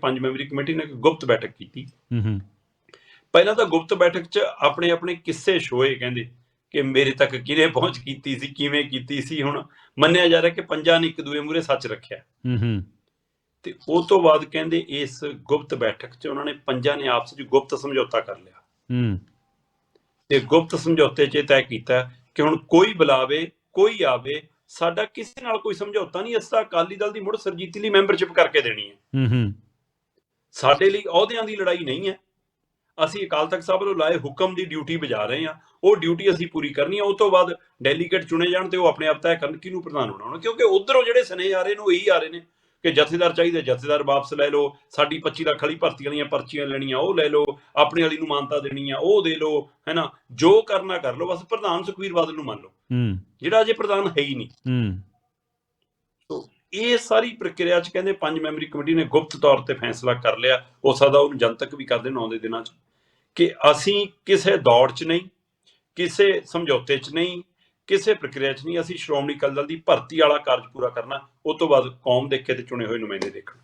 ਪੰਜ memory committee ਨੇ ਇੱਕ ਗੁਪਤ ਬੈਠਕ ਕੀਤੀ। ਹੂੰ ਹੂੰ। ਪਹਿਲਾਂ ਤਾਂ ਗੁਪਤ ਬੈਠਕ 'ਚ ਆਪਣੇ ਆਪਣੇ ਕਿੱਸੇ ਸ਼ੋਏ ਕਹਿੰਦੇ ਕਿ ਮੇਰੇ ਤੱਕ ਕਿਹਨੇ ਪਹੁੰਚ ਕੀਤੀ ਸੀ ਕਿਵੇਂ ਕੀਤੀ ਸੀ? ਹੁਣ ਮੰਨਿਆ ਜਾ ਰਿਹਾ ਕਿ ਪੰਜਾਂ ਨੇ ਇੱਕ ਦੂਏ ਮੂਰੇ ਸੱਚ ਰੱਖਿਆ। ਹੂੰ ਹੂੰ। ਤੇ ਉਹ ਤੋਂ ਬਾਅਦ ਕਹਿੰਦੇ ਇਸ ਗੁਪਤ ਬੈਠਕ 'ਚ ਉਹਨਾਂ ਨੇ ਪੰਜਾਂ ਨੇ ਆਪਸ ਵਿੱਚ ਗੁਪਤ ਸਮਝੌਤਾ ਕਰ ਲਿਆ। ਹੂੰ। ਤੇ ਗੁਪਤ ਸਮਝੌਤੇ 'ਚ ਇਹ ਤੈਅ ਕੀਤਾ ਕਿ ਹੁਣ ਕੋਈ ਬੁਲਾਵੇ ਕੋਈ ਆਵੇ ਸਾਡਾ ਕਿਸੇ ਨਾਲ ਕੋਈ ਸਮਝੌਤਾ ਨਹੀਂ ਅਸਤਾ ਅਕਾਲੀ ਦਲ ਦੀ ਮੁੜ ਸਰਜੀਤੀ ਲਈ ਮੈਂਬਰਸ਼ਿਪ ਕਰਕੇ ਦੇਣੀ ਹੈ। ਹੂੰ ਹੂੰ। ਸਾਡੇ ਲਈ ਅਹੁਦਿਆਂ ਦੀ ਲੜਾਈ ਨਹੀਂ ਹੈ। ਅਸੀਂ ਅਕਾਲ ਤਖਤ ਸਾਹਿਬ ਵੱਲੋਂ ਲਾਏ ਹੁਕਮ ਦੀ ਡਿਊਟੀ ਬਜਾ ਰਹੇ ਹਾਂ। ਉਹ ਡਿਊਟੀ ਅਸੀਂ ਪੂਰੀ ਕਰਨੀ ਹੈ। ਉਹ ਤੋਂ ਬਾਅਦ ਡੈਲੀਗੇਟ ਚੁਣੇ ਜਾਣ ਤੇ ਉਹ ਆਪਣੇ ਆਪ ਤੈਅ ਕਰਨ ਕਿਹਨੂੰ ਪ੍ਰਧਾਨ ਬਣਾਉਣਾ। ਕਿਉਂਕਿ ਉਧਰੋਂ ਜਿਹੜੇ ਸਨੇਹ ਆ ਰਹੇ ਨੇ ਉਹ ਇਹੀ ਆ ਰਹੇ ਨੇ ਕਿ ਜਥੇਦਾਰ ਚਾਹੀਦਾ ਜਥੇਦਾਰ ਵਾਪਸ ਲੈ ਲਓ। ਸਾਡੀ 25 ਲੱਖ ਵਾਲੀ ਭਰਤੀ ਵਾਲੀਆਂ ਪਰਚੀਆਂ ਲੈਣੀਆਂ ਉਹ ਲੈ ਲਓ। ਆਪਣੇ ਵਾਲੀ ਨੂੰ ਮਾਨਤਾ ਦੇਣੀ ਆ ਉਹ ਦੇ ਲਓ। ਹੈਨਾ? ਜੋ ਕਰਨਾ ਕਰ ਲਓ। ਬਸ ਪ੍ਰਧਾਨ ਸੁਖਵੀਰ ਬਾਦਲ ਨੂੰ ਮੰਨ ਲਓ। ਹੂੰ। ਜਿਹੜਾ ਅਜੇ ਪ੍ਰਧਾਨ ਹੈ ਹੀ ਨਹੀਂ। ਹੂੰ। ਇਹ ਸਾਰੀ ਪ੍ਰਕਿਰਿਆ ਚ ਕਹਿੰਦੇ ਪੰਜ ਮੈਂਬਰੀ ਕਮੇਟੀ ਨੇ ਗੁਪਤ ਤੌਰ ਤੇ ਫੈਸਲਾ ਕਰ ਲਿਆ। ਹੋ ਸਕਦਾ ਉਹਨੂੰ ਜਨਤਕ ਵੀ ਕਰ ਦੇਣ ਆਉਂਦੇ ਦਿਨਾਂ ਚ। ਕਿ ਅਸੀਂ ਕਿਸੇ ਦੌੜ ਚ ਨਹੀਂ, ਕਿਸੇ ਸਮਝੌਤੇ ਚ ਨਹੀਂ, ਕਿਸੇ ਪ੍ਰਕਿਰਿਆ ਚ ਨਹੀਂ। ਅਸੀਂ ਸ਼੍ਰੋਮਣੀ ਅਕਾਲੀ ਦਲ ਦੀ ਭਰਤੀ ਵਾਲਾ ਕਾਰਜ ਪੂਰਾ ਕਰਨਾ ਉਸ ਤੋਂ ਬਾਅਦ ਕੌਮ ਦੇਖੇ ਤੇ ਚੁਣੇ ਹੋਏ ਨੁਮਾਇੰਦੇ ਦੇਖਣ।